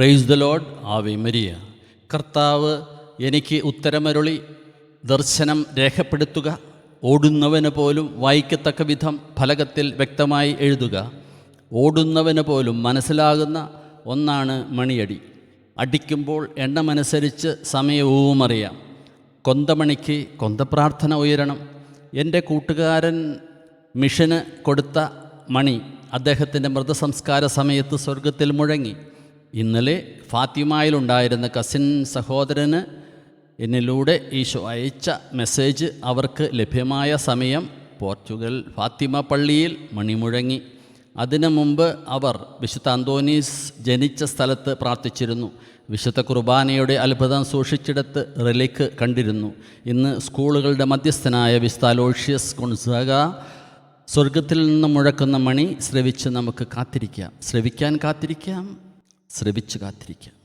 Praise the Lord Ave Maria കർത്താവ് എനിക്ക് ഉത്തരമരുളി ദർശനം രേഖപ്പെടുത്തുക ഓടുന്നവന് പോലും വായിക്കത്തക്ക വിധം ഫലകത്തിൽ വ്യക്തമായി എഴുതുക. ഓടുന്നവന് പോലും മനസ്സിലാകുന്ന ഒന്നാണ് മണിയടി. അടിക്കുമ്പോൾ എണ്ണമനുസരിച്ച് സമയവും അറിയാം. കൊന്തമണിക്ക് കൊന്തപ്രാർത്ഥന ഉയരണം. എന്റെ കൂട്ടുകാരൻ മിഷന് കൊടുത്ത മണി അദ്ദേഹത്തിന്റെ മൃതസംസ്കാര സമയത്ത് സ്വർഗത്തിൽ മുഴങ്ങി. ഇന്നലെ ഫാത്തിമായിലുണ്ടായിരുന്ന കസിൻ സഹോദരന് എന്നിലൂടെ ഈശോ അയച്ച മെസ്സേജ് അവർക്ക് ലഭ്യമായ സമയം പോർച്ചുഗൽ ഫാത്തിമ പള്ളിയിൽ മണിമുഴങ്ങി. അതിനു മുമ്പ് അവർ വിശുദ്ധ അന്തോനീസ് ജനിച്ച സ്ഥലത്ത് പ്രാർത്ഥിച്ചിരുന്നു. വിശുദ്ധ കുർബാനയുടെ അത്ഭുതം സൂക്ഷിച്ചിടത്ത് റിലിക്ക് കണ്ടിരുന്നു. ഇന്ന് സ്കൂളുകളുടെ മധ്യസ്ഥനായ വിസ്താലോഷ്യസ് കൊൺസക സ്വർഗത്തിൽ നിന്ന് മുഴക്കുന്ന മണി ശ്രവിച്ച് നമുക്ക് കാത്തിരിക്കാം. ശ്രവിക്കാൻ കാത്തിരിക്കാം. ശ്രവിച്ച് കാത്തിരിക്കാം